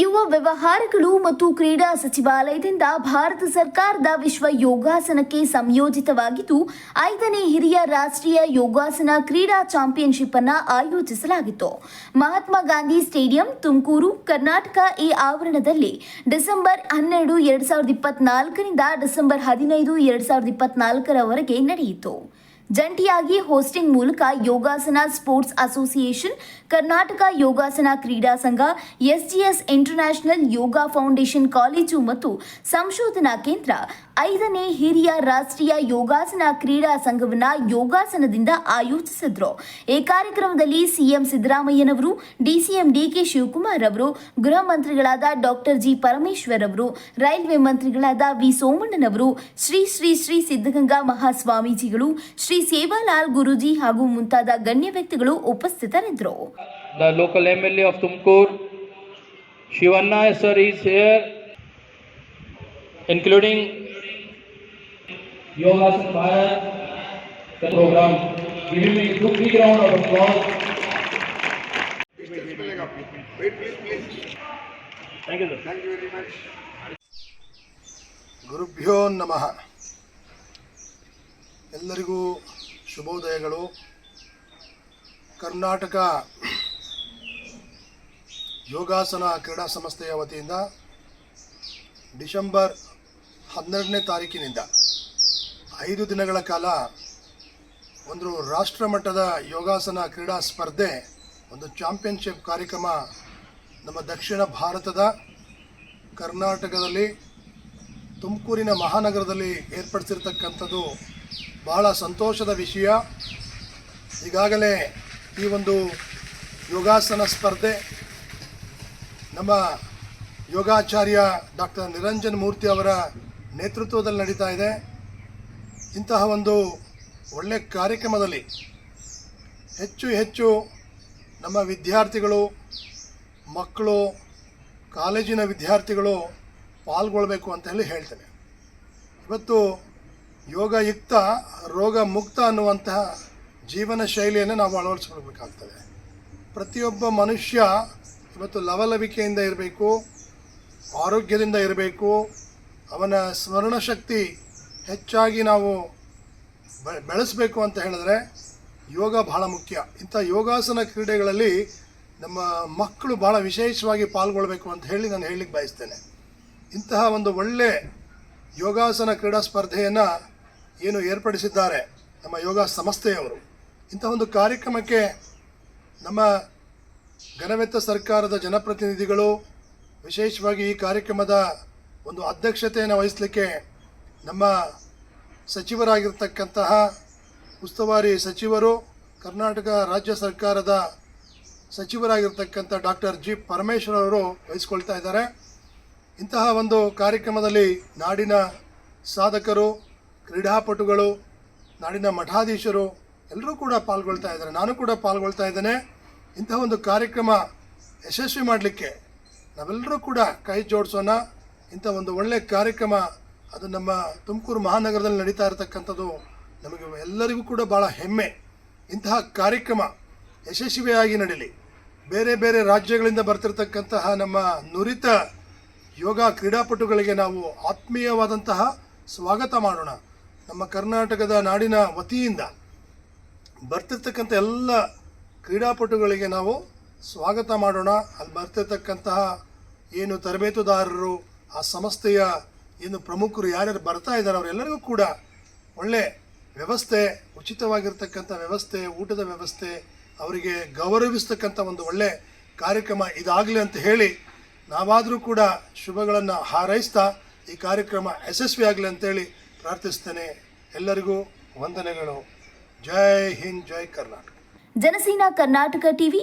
ಯುವ ವ್ಯವಹಾರಗಳು ಮತ್ತು ಕ್ರೀಡಾ ಸಚಿವಾಲಯದಿಂದ ಭಾರತ ಸರ್ಕಾರದ ವಿಶ್ವ ಯೋಗಾಸನಕ್ಕೆ ಸಂಯೋಜಿತವಾಗಿದ್ದು, ಐದನೇ ಹಿರಿಯ ರಾಷ್ಟ್ರೀಯ ಯೋಗಾಸನ ಕ್ರೀಡಾ ಚಾಂಪಿಯನ್ಶಿಪ್ ಅನ್ನು ಆಯೋಜಿಸಲಾಗಿತ್ತು. ಮಹಾತ್ಮ ಗಾಂಧಿ ಸ್ಟೇಡಿಯಂ, ತುಮಕೂರು, ಕರ್ನಾಟಕ ಈ ಆವರಣದಲ್ಲಿ ಡಿಸೆಂಬರ್ ಹನ್ನೆರಡು, ಎರಡ್ ಸಾವಿರದ ಇಪ್ಪತ್ನಾಲ್ಕರಿಂದ ಡಿಸೆಂಬರ್ ಹದಿನೈದು, ಎರಡ್ ಸಾವಿರದ ಇಪ್ಪತ್ನಾಲ್ಕರವರೆಗೆ ನಡೆಯಿತು. ಜಂಟಿಯಾಗಿ ಹೋಸ್ಟಿಂಗ್ ಮೂಲಕ ಯೋಗಾಸನ ಸ್ಪೋರ್ಟ್ಸ್ ಅಸೋಸಿಯೇಷನ್ ಕರ್ನಾಟಕ ಯೋಗಾಸನ ಕ್ರೀಡಾ ಸಂಘ SGS international yoga foundation college ಮತ್ತು ಸಂಶೋಧನಾ ಕೇಂದ್ರ ಐದನೇ ಹಿರಿಯ ರಾಷ್ಟ್ರೀಯ ಯೋಗಾಸನ ಕ್ರೀಡಾ ಸಂಘವನ್ನ ಯೋಗಾಸನದಿಂದ ಆಯೋಜಿಸಿದ್ರು. ಈ ಕಾರ್ಯಕ್ರಮದಲ್ಲಿ ಸಿಎಂ ಸಿದ್ದರಾಮಯ್ಯನವರು, ಡಿಸಿಎಂ ಡಿಕೆ ಶಿವಕುಮಾರ್ ಅವರು, ಗೃಹ ಮಂತ್ರಿಗಳಾದ ಡಾಕ್ಟರ್ ಜಿ ಪರಮೇಶ್ವರ್ ಅವರು, ರೈಲ್ವೆ ಮಂತ್ರಿಗಳಾದ ವಿ ಸೋಮಣ್ಣನವರು ಶ್ರೀ ಶ್ರೀ ಶ್ರೀ ಸಿದ್ಧಗಂಗಾ ಮಹಾಸ್ವಾಮೀಜಿಗಳು, ಶ್ರೀ ಸೇವಾಲಾಲ್ ಗುರೂಜಿ ಹಾಗೂ ಮುಂತಾದ ಗಣ್ಯ ವ್ಯಕ್ತಿಗಳು ಉಪಸ್ಥಿತರಿದ್ದರು. Including please, please. Thank you, sir. Thank you very much. ಗುರುಭ್ಯೋ ನಮಃ ಎಲ್ಲರಿಗೂ ಶುಭೋದಯಗಳು ಕರ್ನಾಟಕ ಯೋಗಾಸನ ಕ್ರೀಡಾ ಸಂಸ್ಥೆಯ ವತಿಯಿಂದ ಡಿಸೆಂಬರ್ ಹನ್ನೆರಡನೇ ತಾರೀಕಿನಿಂದ ಐದು ದಿನಗಳ ಕಾಲ ಒಂದು ರಾಷ್ಟ್ರ ಮಟ್ಟದ ಯೋಗಾಸನ ಕ್ರೀಡಾ ಸ್ಪರ್ಧೆ, ಒಂದು ಚಾಂಪಿಯನ್ಶಿಪ್ ಕಾರ್ಯಕ್ರಮ ನಮ್ಮ ದಕ್ಷಿಣ ಭಾರತದ ಕರ್ನಾಟಕದಲ್ಲಿ, ತುಮಕೂರಿನ ಮಹಾನಗರದಲ್ಲಿ ಏರ್ಪಡಿಸಿರ್ತಕ್ಕಂಥದ್ದು ಬಹಳ ಸಂತೋಷದ ವಿಷಯ. ಈಗಾಗಲೇ ಈ ಒಂದು ಯೋಗಾಸನ ಸ್ಪರ್ಧೆ ನಮ್ಮ ಯೋಗಾಚಾರ್ಯ ಡಾಕ್ಟರ್ ನಿರಂಜನ್ ಮೂರ್ತಿ ಅವರ ನೇತೃತ್ವದಲ್ಲಿ ನಡೀತಾ ಇದೆ. ಇಂತಹ ಒಂದು ಒಳ್ಳೆಯ ಕಾರ್ಯಕ್ರಮದಲ್ಲಿ ಹೆಚ್ಚು ಹೆಚ್ಚು ನಮ್ಮ ವಿದ್ಯಾರ್ಥಿಗಳು, ಮಕ್ಕಳು, ಕಾಲೇಜಿನ ವಿದ್ಯಾರ್ಥಿಗಳು ಪಾಲ್ಗೊಳ್ಬೇಕು ಅಂತ ಹೇಳಿ ಹೇಳ್ತೇನೆ. ಇವತ್ತು ಯೋಗಯುಕ್ತ ರೋಗ ಮುಕ್ತ ಅನ್ನುವಂತಹ ಜೀವನ ಶೈಲಿಯನ್ನು ನಾವು ಅಳವಡಿಸ್ಕೊಳ್ಬೇಕಾಗ್ತದೆ. ಪ್ರತಿಯೊಬ್ಬ ಮನುಷ್ಯ ಇವತ್ತು ಲವಲವಿಕೆಯಿಂದ ಇರಬೇಕು, ಆರೋಗ್ಯದಿಂದ ಇರಬೇಕು, ಅವನ ಸ್ಮರಣ ಶಕ್ತಿ ಹೆಚ್ಚಾಗಿ ನಾವು ಬೆಳೆಸಬೇಕು ಅಂತ ಹೇಳಿದ್ರೆ ಯೋಗ ಬಹಳ ಮುಖ್ಯ. ಇಂಥ ಯೋಗಾಸನ ಕ್ರೀಡೆಗಳಲ್ಲಿ ನಮ್ಮ ಮಕ್ಕಳು ಭಾಳ ವಿಶೇಷವಾಗಿ ಪಾಲ್ಗೊಳ್ಬೇಕು ಅಂತ ಹೇಳಿ ನಾನು ಹೇಳಲಿಕ್ಕೆ ಬಯಸ್ತೇನೆ. ಇಂತಹ ಒಂದು ಒಳ್ಳೆ ಯೋಗಾಸನ ಕ್ರೀಡಾ ಸ್ಪರ್ಧೆಯನ್ನು ಏನು ಏರ್ಪಡಿಸಿದ್ದಾರೆ ನಮ್ಮ ಯೋಗ ಸಂಸ್ಥೆಯವರು. ಇಂಥ ಒಂದು ಕಾರ್ಯಕ್ರಮಕ್ಕೆ ನಮ್ಮ ಘನವೆತ್ತ ಸರ್ಕಾರದ ಜನಪ್ರತಿನಿಧಿಗಳು ವಿಶೇಷವಾಗಿ ಈ ಕಾರ್ಯಕ್ರಮದ ಒಂದು ಅಧ್ಯಕ್ಷತೆಯನ್ನು ವಹಿಸಲಿಕ್ಕೆ ನಮ್ಮ ಸಚಿವರಾಗಿರ್ತಕ್ಕಂತಹ ಉಸ್ತುವಾರಿ ಸಚಿವರು ಕರ್ನಾಟಕ ರಾಜ್ಯ ಸರ್ಕಾರದ ಸಚಿವರಾಗಿರ್ತಕ್ಕಂಥ ಡಾಕ್ಟರ್ ಜಿ ಪರಮೇಶ್ವರ್ ಅವರು ವಹಿಸ್ಕೊಳ್ತಾ ಇದ್ದಾರೆ. ಇಂತಹ ಒಂದು ಕಾರ್ಯಕ್ರಮದಲ್ಲಿ ನಾಡಿನ ಸಾಧಕರು, ಕ್ರೀಡಾಪಟುಗಳು, ನಾಡಿನ ಮಠಾಧೀಶರು ಎಲ್ಲರೂ ಕೂಡ ಪಾಲ್ಗೊಳ್ತಾ ಇದ್ದಾರೆ. ನಾನು ಕೂಡ ಪಾಲ್ಗೊಳ್ತಾ ಇದ್ದೇನೆ. ಇಂತಹ ಒಂದು ಕಾರ್ಯಕ್ರಮ ಯಶಸ್ವಿ ಮಾಡಲಿಕ್ಕೆ ನಾವೆಲ್ಲರೂ ಕೂಡ ಕೈ ಜೋಡಿಸೋಣ. ಇಂಥ ಒಂದು ಒಳ್ಳೆಯ ಕಾರ್ಯಕ್ರಮ ಅದು ನಮ್ಮ ತುಮಕೂರು ಮಹಾನಗರದಲ್ಲಿ ನಡೀತಾ ಇರತಕ್ಕಂಥದ್ದು ನಮಗೆ ಎಲ್ಲರಿಗೂ ಕೂಡ ಭಾಳ ಹೆಮ್ಮೆ. ಇಂತಹ ಕಾರ್ಯಕ್ರಮ ಯಶಸ್ವಿಯಾಗಿ ನಡೀಲಿ. ಬೇರೆ ಬೇರೆ ರಾಜ್ಯಗಳಿಂದ ಬರ್ತಿರ್ತಕ್ಕಂತಹ ನಮ್ಮ ನುರಿತ ಯೋಗ ಕ್ರೀಡಾಪಟುಗಳಿಗೆ ನಾವು ಆತ್ಮೀಯವಾದಂತಹ ಸ್ವಾಗತ ಮಾಡೋಣ. ನಮ್ಮ ಕರ್ನಾಟಕದ ನಾಡಿನ ವತಿಯಿಂದ ಬರ್ತಿರ್ತಕ್ಕಂಥ ಎಲ್ಲ ಕ್ರೀಡಾಪಟುಗಳಿಗೆ ನಾವು ಸ್ವಾಗತ ಮಾಡೋಣ. ಅಲ್ಲಿ ಬರ್ತಿರ್ತಕ್ಕಂತಹ ಏನು ತರಬೇತುದಾರರು, ಆ ಸಂಸ್ಥೆಯ ಏನು ಪ್ರಮುಖರು ಯಾರ್ಯಾರು ಬರ್ತಾ ಇದ್ದಾರೆ ಅವರೆಲ್ಲರಿಗೂ ಕೂಡ ಒಳ್ಳೆ ವ್ಯವಸ್ಥೆ, ಉಚಿತವಾಗಿರ್ತಕ್ಕಂಥ ವ್ಯವಸ್ಥೆ, ಊಟದ ವ್ಯವಸ್ಥೆ, ಅವರಿಗೆ ಗೌರವಿಸ್ತಕ್ಕಂಥ ಒಂದು ಒಳ್ಳೆ ಕಾರ್ಯಕ್ರಮ ಇದಾಗಲಿ ಅಂತ ಹೇಳಿ ನಾವಾದರೂ ಕೂಡ ಶುಭಗಳನ್ನು ಹಾರೈಸ್ತಾ ಈ ಕಾರ್ಯಕ್ರಮ ಯಶಸ್ವಿ ಆಗಲಿ ಅಂತೇಳಿ ಪ್ರಾರ್ಥಿಸ್ತೇನೆ. ಎಲ್ಲರಿಗೂ ವಂದನೆಗಳು. ಜೈ ಹಿಂದ್, ಜೈ ಕರ್ನಾಟಕ. ಜನಸೇನಾ ಕರ್ನಾಟಕ ಟಿವಿ